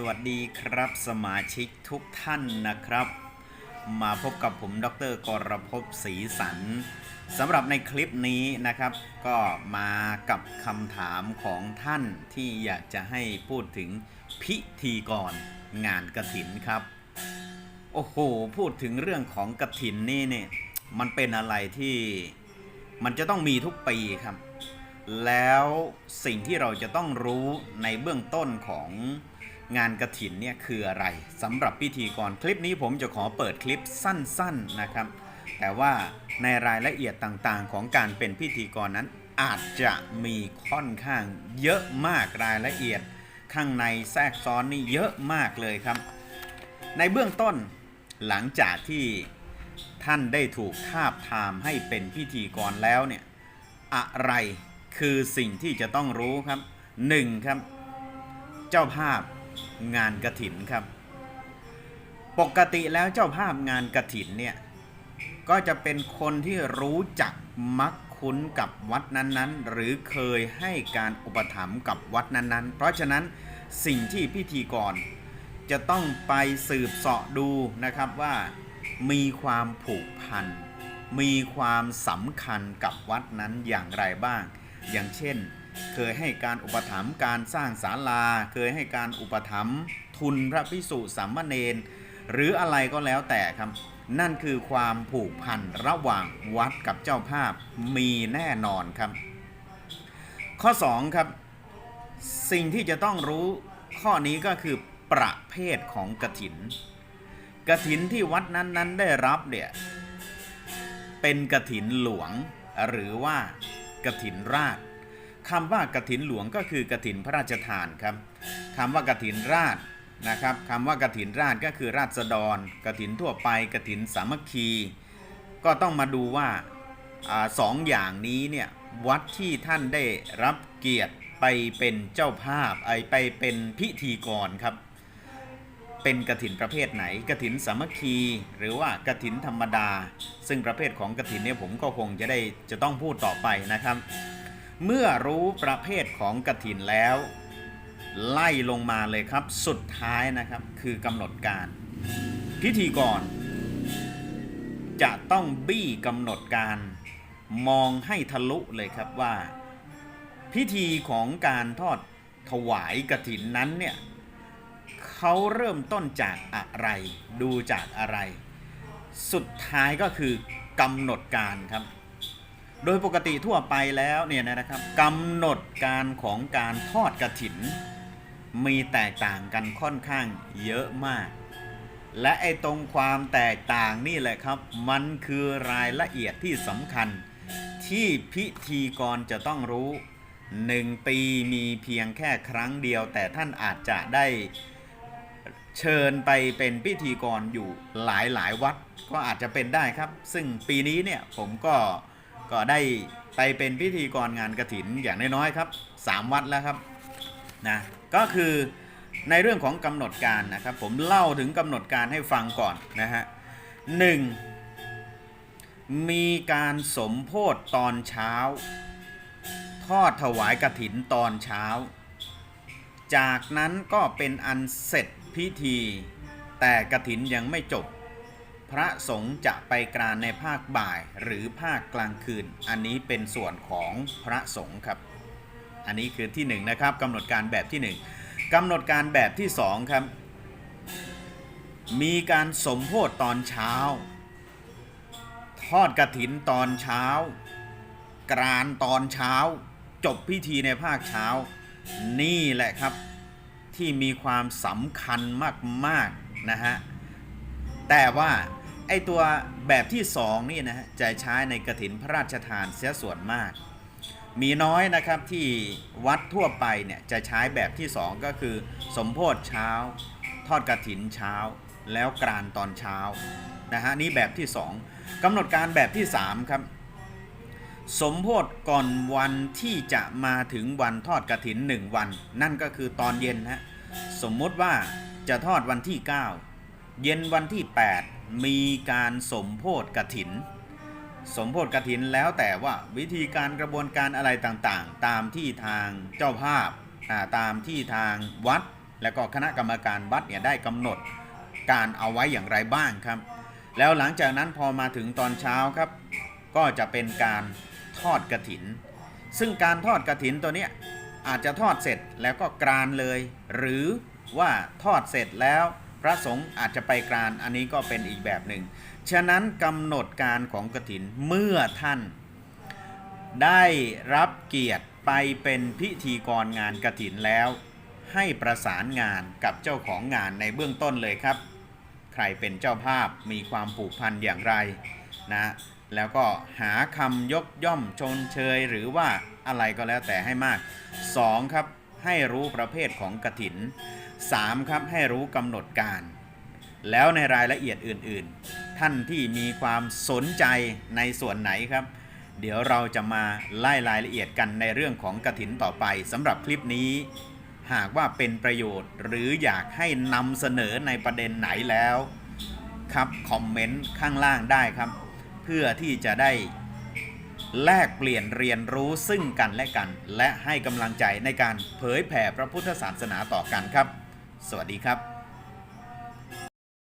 สวัสดีครับสมาชิกทุกท่านนะครับ มาพบกับผมดรกรภพศรีสันสำหรับในคลิปนี้นะครับ ก็มากับคำถามของท่านที่อยากจะให้พูดถึงพิธีกรงานกระถินครับ โอ้โห พูดถึงเรื่องของกระถินนี่เนี่ยมันเป็นอะไรที่มันจะต้องมีทุกปีครับ แล้วสิ่งที่เราจะต้องรู้ในเบื้องต้นของ งานกระถินเนี่ยคืออะไรสำหรับพิธีกรคลิปนี้ผมจะขอเปิดคลิปสั้นๆนะครับ แต่ว่าในรายละเอียดต่างๆ ของการเป็นพิธีกรนั้นอาจจะมีค่อนข้างเยอะมากรายละเอียด ข้างในแทรกซ้อนนี่เยอะมากเลยครับ ในเบื้องต้นหลังจากที่ท่านได้ถูกทาบทามให้เป็นพิธีกรแล้วเนี่ยอะไรคือสิ่งที่จะต้องรู้ครับหนึ่งครับ เจ้าภาพ งานกระถินครับ ปกติแล้วเจ้าภาพงานกระถินเนี่ย ก็จะเป็นคนที่รู้จักมักคุ้นกับวัดนั้นๆ หรือเคยให้การอุปถัมภ์กับวัดนั้นๆ เพราะฉะนั้นสิ่งที่พิธีกรจะต้องไปสืบเสาะดูนะครับว่ามีความผูกพัน มีความสำคัญกับวัดนั้นอย่างไรบ้าง อย่างเช่น เคยให้การอุปถัมภ์การสร้างศาลา เคยให้การอุปถัมภ์ทุนพระพิสุสามเณรหรืออะไรก็แล้วแต่ครับ นั่นคือความผูกพันระหว่างวัดกับเจ้าภาพมีแน่นอนครับ ข้อ 2 ครับ สิ่งที่จะต้องรู้ข้อนี้ก็คือประเภทของกระถิน กระถินที่วัดนั้นๆได้รับเนี่ยเป็นกระถินหลวงหรือว่ากระถินราช คำว่ากระถินหลวงก็คือกระถินพระราชทานครับคำว่ากระถินราชนะครับคำว่ากระถินราชก็คือราษฎรกระถินทั่วไปกระถินสามัคคี ก็ต้องมาดูว่าอสองอย่างนี้เนี่ยวัดที่ท่านได้รับเกียรติไปเป็นเจ้าภาพไอไปเป็นพิธีกรครับ เป็นกระถินประเภทไหนกระถินสามัคคี หรือว่ากระถินธรรมดา ซึ่งประเภทของกระถินเนี่ยผมก็คงจะได้จะต้องพูดต่อไปนะครับ เมื่อรู้ประเภทของกระถินแล้ว ไล่ลงมาเลยครับ สุดท้ายนะครับคือกำหนดการ พิธีกร จะต้องบี้กำหนดการมองให้ทะลุเลยครับว่า พิธีของการทอดถวายกระถินนั้นเนี่ยเขาเริ่มต้นจากอะไรดูจากอะไร สุดท้ายก็คือกำหนดการครับ โดยปกติทั่วไปแล้วเนี่ยนะครับกำหนดการของการทอดกระถิน มีแตกต่างกันค่อนข้างเยอะมาก และไอ้ตรงความแตกต่างนี่แหละครับ มันคือรายละเอียดที่สำคัญ ที่พิธีกรจะต้องรู้หนึ่งปีมีเพียงแค่ครั้งเดียว แต่ท่านอาจจะได้เชิญไปเป็นพิธีกรอยู่หลายหลายๆวัด ก็อาจจะเป็นได้ครับ ซึ่งปีนี้เนี่ยผมก็ ก็ได้ไปเป็นพิธีกรงานกระถินอย่างน้อยๆครับสามวัดแล้วครับนะก็คือในเรื่องของกำหนดการนะครับ ผมเล่าถึงกำหนดการให้ฟังก่อนนะฮะหนึ่งมีการสมโพธตอนเช้า ทอดถวายกระถินตอนเช้า จากนั้นก็เป็นอันเสร็จพิธี แต่กระถินยังไม่จบ พระสงฆ์จะไปกรานในภาคบ่ายหรือภาคกลางคืน อันนี้เป็นส่วนของพระสงฆ์ครับ อันนี้คือที่หนึ่งนะครับกำหนดการแบบที่หนึ่งกำหนดการแบบที่สองครับ มีการสมโพธตอนเช้า ทอดกระถินตอนเช้า กรานตอนเช้า จบพิธีในภาคเช้า นี่แหละครับที่มีความสำคัญมาก ๆ นะฮะ แต่ว่า ไอตัวแบบที่สองนี่นะฮะจะใช้ในกระถินพระราชทานเสียส่วนมาก มีน้อยนะครับที่วัดทั่วไปเนี่ยจะใช้แบบที่สองก็คือ สมโพธเช้า ทอดกระถินเช้า แล้วกรานตอนเช้านะฮะนี่แบบที่สองกำหนดการแบบที่สามครับสมโพธก่อนวันที่จะมาถึงวันทอดกระถินหนึ่งวัน นั่นก็คือตอนเย็นฮะสมมุติว่าจะทอดวันที่ 9 เย็นวันที่ 8 มีการสมโพธกระถิน สมโพธกฐินแล้วแต่ว่าวิธีการกระบวนการอะไรต่างๆ ตามที่ทางเจ้าภาพตามที่ทางวัด แล้วก็คณะกรรมการวัดเนี่ยได้กำหนดการเอาไว้อย่างไรบ้างครับ แล้วหลังจากนั้นพอมาถึงตอนเช้าครับ ก็จะเป็นการทอดกระถิน ซึ่งการทอดกระถินตัวเนี้ยอาจจะทอดเสร็จแล้วก็กรานเลย หรือว่าทอดเสร็จแล้ว พระสงฆ์อาจจะไปกรานอันนี้ก็เป็นอีกแบบหนึ่ง ฉะนั้นกำหนดการของกระถินเมื่อท่านได้รับเกียรติไปเป็นพิธีกรงานกระถินแล้ว ให้ประสานงานกับเจ้าของงานในเบื้องต้นเลยครับ ใครเป็นเจ้าภาพมีความผูกพันอย่างไรนะแล้วก็หาคำยกย่อมชนเชยหรือว่าอะไรก็แล้วแต่ให้มาก 2. ครับให้รู้ประเภทของกระถิน 3. ครับให้รู้กำหนดการ แล้วในรายละเอียดอื่นๆ ท่านที่มีความสนใจในส่วนไหนครับ เดี๋ยวเราจะมาไล่รายละเอียดกันในเรื่องของกระถินต่อไปสำหรับคลิปนี้ หากว่าเป็นประโยชน์หรืออยากให้นำเสนอในประเด็นไหนแล้วครับคอมเมนต์ข้างล่างได้ครับ เพื่อที่จะได้แลกเปลี่ยนเรียนรู้ซึ่งกันและกัน และให้กำลังใจในการเผยแผ่พระพุทธศาสนาต่อกันครับ สวัสดีครับ